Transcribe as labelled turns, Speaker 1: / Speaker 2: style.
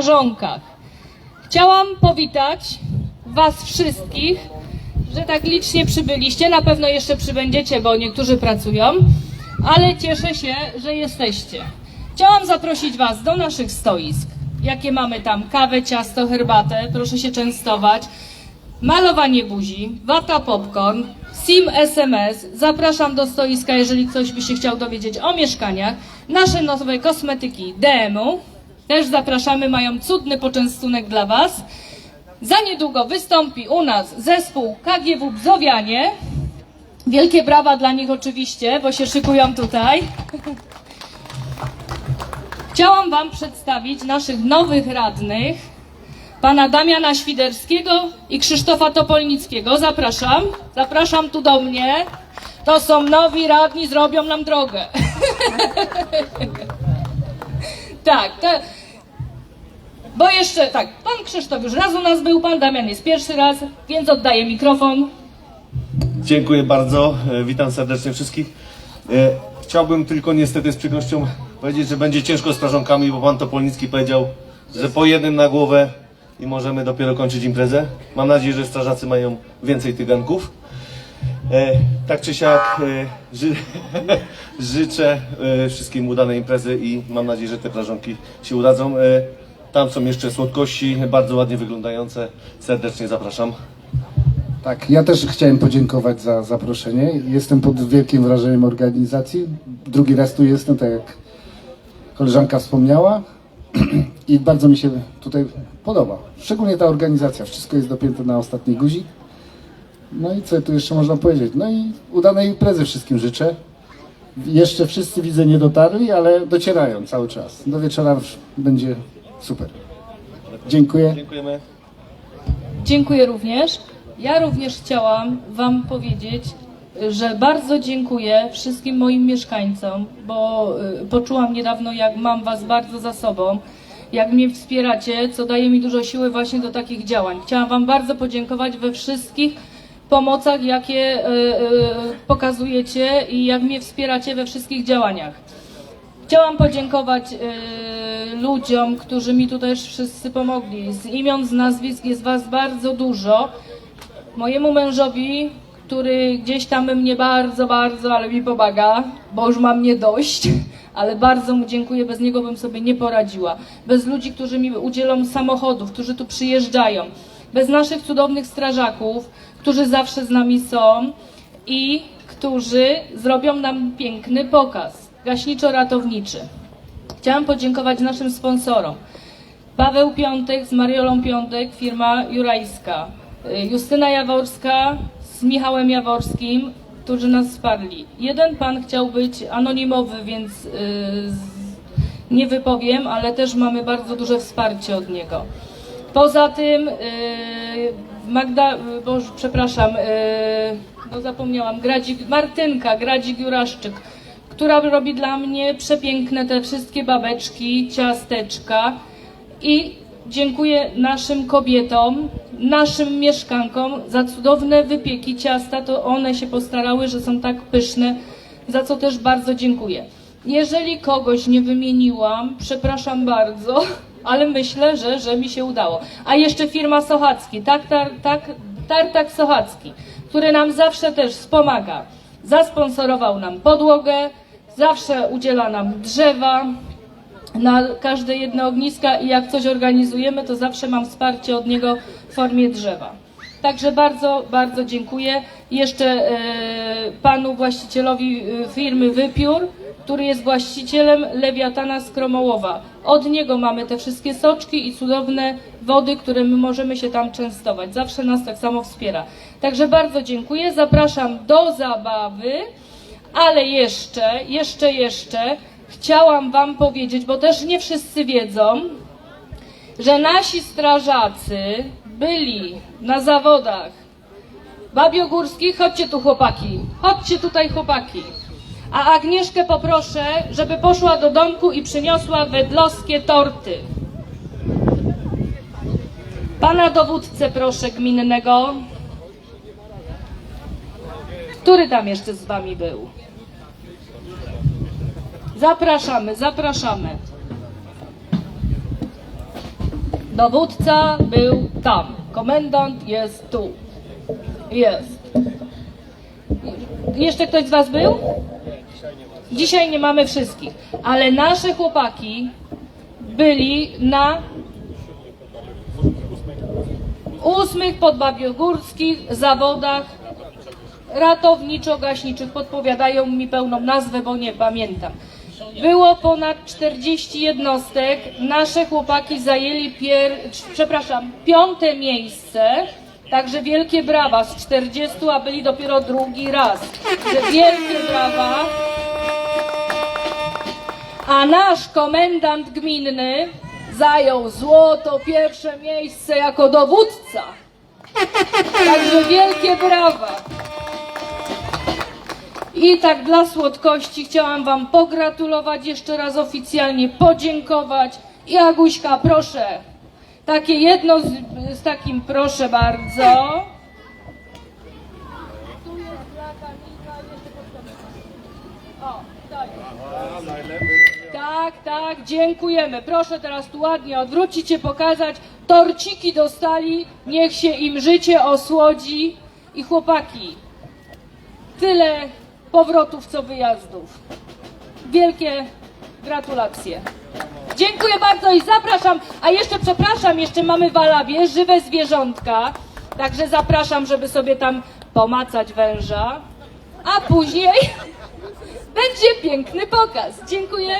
Speaker 1: strażonkach. Chciałam powitać Was wszystkich, że tak licznie przybyliście. Na pewno jeszcze przybędziecie, bo niektórzy pracują, ale cieszę się, że jesteście. Chciałam zaprosić Was do naszych stoisk. Jakie mamy tam? Kawę, ciasto, herbatę. Proszę się częstować. Malowanie buzi, wata popcorn, SIM SMS. Zapraszam do stoiska, jeżeli ktoś by się chciał dowiedzieć o mieszkaniach. Nasze nowe kosmetyki DMU. Też zapraszamy, mają cudny poczęstunek dla Was. Za niedługo wystąpi u nas zespół KGW Bzowianie. Wielkie brawa dla nich oczywiście, bo się szykują tutaj. Chciałam Wam przedstawić naszych nowych radnych, pana Damiana Świderskiego i Krzysztofa Topolnickiego. Zapraszam, zapraszam tu do mnie. To są nowi radni, zrobią nam drogę. tak, to, bo jeszcze tak, pan Krzysztof już raz u nas był, pan Damian jest pierwszy raz, więc oddaję mikrofon.
Speaker 2: Dziękuję bardzo, e, witam serdecznie wszystkich. E, Chciałbym tylko niestety z przykrością powiedzieć, że będzie ciężko z strażonkami, bo pan Topolnicki powiedział, że po jednym na głowę i możemy dopiero kończyć imprezę. Mam nadzieję, że strażacy mają więcej tyganków. E, tak czy siak e, ży, życzę e, wszystkim udanej imprezy i mam nadzieję, że te prażonki się udadzą. Tam są jeszcze słodkości, bardzo ładnie wyglądające. Serdecznie zapraszam.
Speaker 3: Tak, ja też chciałem podziękować za zaproszenie. Jestem pod wielkim wrażeniem organizacji. Drugi raz tu jestem, tak jak koleżanka wspomniała. I bardzo mi się tutaj podoba. Szczególnie ta organizacja. Wszystko jest dopięte na ostatni guzik. No i co tu jeszcze można powiedzieć? No i udanej imprezy wszystkim życzę. Jeszcze wszyscy widzę nie dotarli, ale docierają cały czas. Do wieczora będzie super. Dziękuję.
Speaker 2: Dziękujemy.
Speaker 1: Dziękuję również. Ja również chciałam Wam powiedzieć, że bardzo dziękuję wszystkim moim mieszkańcom, bo y, poczułam niedawno, jak mam Was bardzo za sobą, jak mnie wspieracie, co daje mi dużo siły właśnie do takich działań. Chciałam Wam bardzo podziękować we wszystkich pomocach, jakie y, y, pokazujecie i jak mnie wspieracie we wszystkich działaniach. Chciałam podziękować y, ludziom, którzy mi tu też wszyscy pomogli. Z imion, z nazwisk jest Was bardzo dużo. Mojemu mężowi, który gdzieś tam mnie bardzo, bardzo, ale mi pomaga, bo już mam nie dość, ale bardzo mu dziękuję, bez niego bym sobie nie poradziła. Bez ludzi, którzy mi udzielą samochodów, którzy tu przyjeżdżają. Bez naszych cudownych strażaków, którzy zawsze z nami są i którzy zrobią nam piękny pokaz gaśniczo-ratowniczy. Chciałam podziękować naszym sponsorom. Paweł Piątek z Mariolą Piątek, firma Jurajska. Y, Justyna Jaworska z Michałem Jaworskim, którzy nas wsparli. Jeden pan chciał być anonimowy, więc y, z- nie wypowiem, ale też mamy bardzo duże wsparcie od niego. Poza tym y, Magda, y, Boże, przepraszam, y, no zapomniałam, Gradzik, Martynka, Gradzik Juraszczyk, która robi dla mnie przepiękne te wszystkie babeczki, ciasteczka. I dziękuję naszym kobietom, naszym mieszkankom za cudowne wypieki ciasta, to one się postarały, że są tak pyszne, za co też bardzo dziękuję. Jeżeli kogoś nie wymieniłam, przepraszam bardzo, ale myślę, że, że mi się udało. A jeszcze firma Sochacki, tak, tak, tak, Tartak Sochacki, który nam zawsze też wspomaga. Zasponsorował nam podłogę, zawsze udziela nam drzewa, na każde jedno ogniska i jak coś organizujemy, to zawsze mam wsparcie od niego w formie drzewa. Także bardzo, bardzo dziękuję. Jeszcze e, panu właścicielowi e, firmy Wypiór, który jest właścicielem Lewiatana z Kromołowa. Od niego mamy te wszystkie soczki i cudowne wody, które my możemy się tam częstować. Zawsze nas tak samo wspiera. Także bardzo dziękuję. Zapraszam do zabawy. Ale jeszcze, jeszcze, jeszcze chciałam Wam powiedzieć, bo też nie wszyscy wiedzą, że nasi strażacy byli na zawodach babiogórskich. Chodźcie tu chłopaki, chodźcie tutaj chłopaki. A Agnieszkę poproszę, żeby poszła do domku i przyniosła wedlowskie torty. Pana dowódcę proszę gminnego. Który tam jeszcze z Wami był? Zapraszamy, zapraszamy. Dowódca był tam. Komendant jest tu. Jest. Jeszcze ktoś z Was był? Dzisiaj nie mamy wszystkich, ale nasze chłopaki byli na ósmych podbabiogórskich zawodach ratowniczo-gaśniczych. Podpowiadają mi pełną nazwę, bo nie pamiętam. Było ponad 40 jednostek. Nasze chłopaki zajęli pier... przepraszam, piąte miejsce. Także wielkie brawa z 40, a byli dopiero drugi raz. Wielkie brawa. A nasz komendant gminny zajął złoto pierwsze miejsce jako dowódca. Także wielkie brawa. I tak dla słodkości chciałam Wam pogratulować, jeszcze raz oficjalnie podziękować. I Aguśka, proszę, takie jedno z, z takim, proszę bardzo. Tu jest dla Kamilka, jeszcze podstawię. O, daj. Tak, tak, dziękujemy. Proszę teraz tu ładnie odwrócić się, pokazać. Torciki dostali, niech się im życie osłodzi. I chłopaki, tyle powrotów co wyjazdów. Wielkie gratulacje. Dziękuję bardzo i zapraszam, a jeszcze przepraszam, jeszcze mamy w Alabie żywe zwierzątka, także zapraszam, żeby sobie tam pomacać węża, a później będzie piękny pokaz. Dziękuję.